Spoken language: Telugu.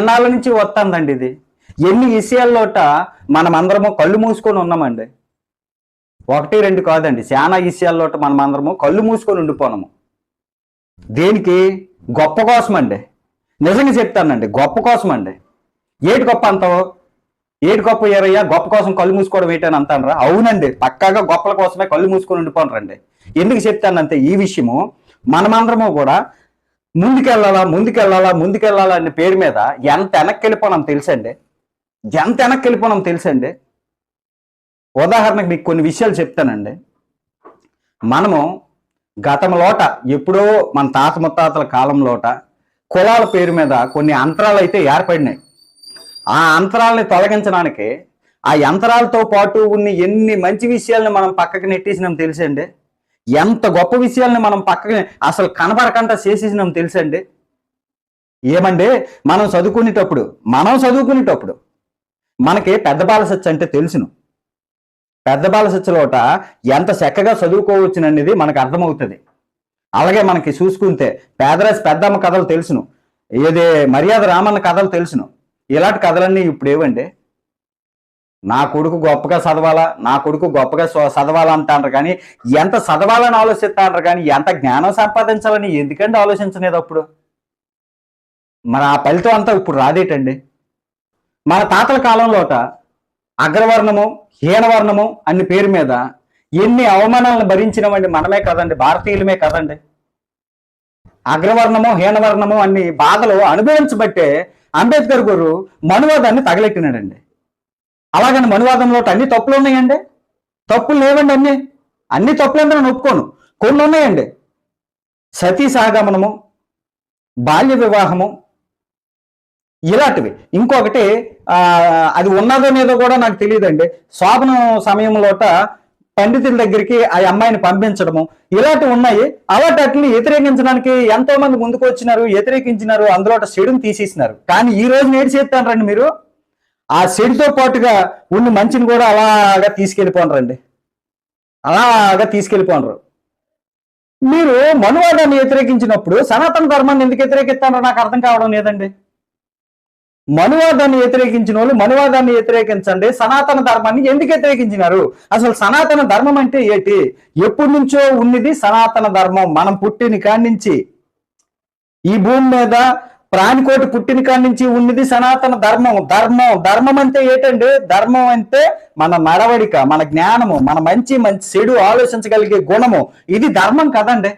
ఎన్నాళ్ళ నుంచి వస్తుందండి ఇది. ఎన్ని విషయాల్లోట మనం అందరము కళ్ళు మూసుకొని ఉన్నామండి. ఒకటి రెండు కాదండి. చాలా విషయాల్లోట మనం అందరము కళ్ళు మూసుకొని ఉండిపోనము. దేనికి? గొప్ప కోసం అండి నిజంగా చెప్తానండి. గొప్ప కోసం అండి ఏటి గొప్ప అంటావు? ఏటి గొప్ప ఏరయ్యా? గొప్ప కోసం కళ్ళు మూసుకోవడం ఏంటని అంటానరా? అవునండి. పక్కాగా గొప్పల కోసమే కళ్ళు మూసుకొని ఉండిపోనరండి. ఎందుకు చెప్తానంటే ఈ విషయము మనమందరము కూడా ముందుకెళ్ళాలా ముందుకెళ్ళాలా ముందుకెళ్ళాలా అనే పేరు మీద ఎంత వెనక్కి వెళ్ళిపోనాం తెలుసండి? ఎంత వెనక్కి వెళ్ళిపోనాం తెలుసండి? ఉదాహరణకు మీకు కొన్ని విషయాలు చెప్తానండి. మనము గతంలోట ఎప్పుడో మన తాత ముత్తాతల కాలంలోట కులాల పేరు మీద కొన్ని అంతరాలు అయితే ఏర్పడినాయి. ఆ అంతరాలని తొలగించడానికి ఆ యంత్రాలతో పాటు ఉన్న ఎన్ని మంచి విషయాల్ని మనం పక్కకి నెట్టేసినాం తెలుసండి? ఎంత గొప్ప విషయాల్ని మనం పక్కకి అసలు కనబడకుండా చేసేసినాం తెలుసండి? ఏమండి? మనం చదువుకునేటప్పుడు మనం చదువుకునేటప్పుడు మనకి పెద్ద బాలసచ్చ అంటే తెలుసును. పెద్ద బాలసచ్చలోట ఎంత చక్కగా చదువుకోవచ్చుననేది మనకు అర్థమవుతుంది. అలాగే మనకి చూసుకుంటే పేదరాశి పెద్దమ్మ కథలు తెలుసును. ఏది మర్యాద రామన్న కథలు తెలుసును. ఇలాంటి కథలన్నీ ఇప్పుడు ఏవండి? నా కొడుకు గొప్పగా చదవాలా? నా కొడుకు గొప్పగా చ- అంటారు కానీ ఎంత చదవాలని ఆలోచిస్తాంటారు కానీ ఎంత జ్ఞానం సంపాదించాలని ఎందుకండి ఆలోచించలేదు అప్పుడు మరి ఆ ఫలితం అంతా ఇప్పుడు రాదేటండి? మన తాతల కాలంలోట అగ్రవర్ణము హీనవర్ణము అన్ని పేరు మీద ఎన్ని అవమానాలను భరించినవండి మనమే కదండి భారతీయులమే కదండి. అగ్రవర్ణము హీనవర్ణము అన్ని బాధలు అనుభవించబట్టే అంబేద్కర్ గారు మనువాదాన్ని తగలెట్టినాడండి. అలాగని మనువాదంలో అన్ని తప్పులు ఉన్నాయండి? తప్పులు లేవండి అన్ని. అన్ని తప్పులు నేను ఒప్పుకోను. కొన్ని ఉన్నాయండి. సతీ సహగమనము బాల్య వివాహము ఇలాంటివి. ఇంకొకటి అది ఉన్నదో లేదో కూడా నాకు తెలియదండి. శోభనం సమయంలోట పండితుల దగ్గరికి ఆ అమ్మాయిని పంపించడము ఇలాంటివి ఉన్నాయి. అలాంటి వ్యతిరేకించడానికి ఎంతో మంది ముందుకు వచ్చినారు వ్యతిరేకించినారు అందులో చెడుని తీసేసినారు. కానీ ఈ రోజు నేడు మీరు. ఆ చెడుతో పాటుగా ఉన్న మంచిని కూడా అలాగా తీసుకెళ్ళిపోనరండి. అలాగా తీసుకెళ్ళిపోనరు. మీరు మనువాదాన్ని వ్యతిరేకించినప్పుడు సనాతన ధర్మాన్ని ఎందుకు వ్యతిరేకిస్తారో నాకు అర్థం కావడం లేదండి. మనువాదాన్ని వ్యతిరేకించిన వాళ్ళు మనువాదాన్ని వ్యతిరేకించండి సనాతన ధర్మాన్ని ఎందుకు వ్యతిరేకించినారు? అసలు సనాతన ధర్మం అంటే ఏంటి? ఎప్పటి నుంచో ఉన్నది సనాతన ధర్మం. మనం పుట్టిన కాడి నుంచి ఈ భూమి మీద ప్రాణికోటి పుట్టిన కాడి నుంచి ఉన్నది సనాతన ధర్మం. ధర్మం ధర్మం అంటే ఏంటండి? ధర్మం అంటే మన నడవడిక మన జ్ఞానము మన మంచి మంచి చెడు ఆలోచించగలిగే గుణము. ఇది ధర్మం కదండి.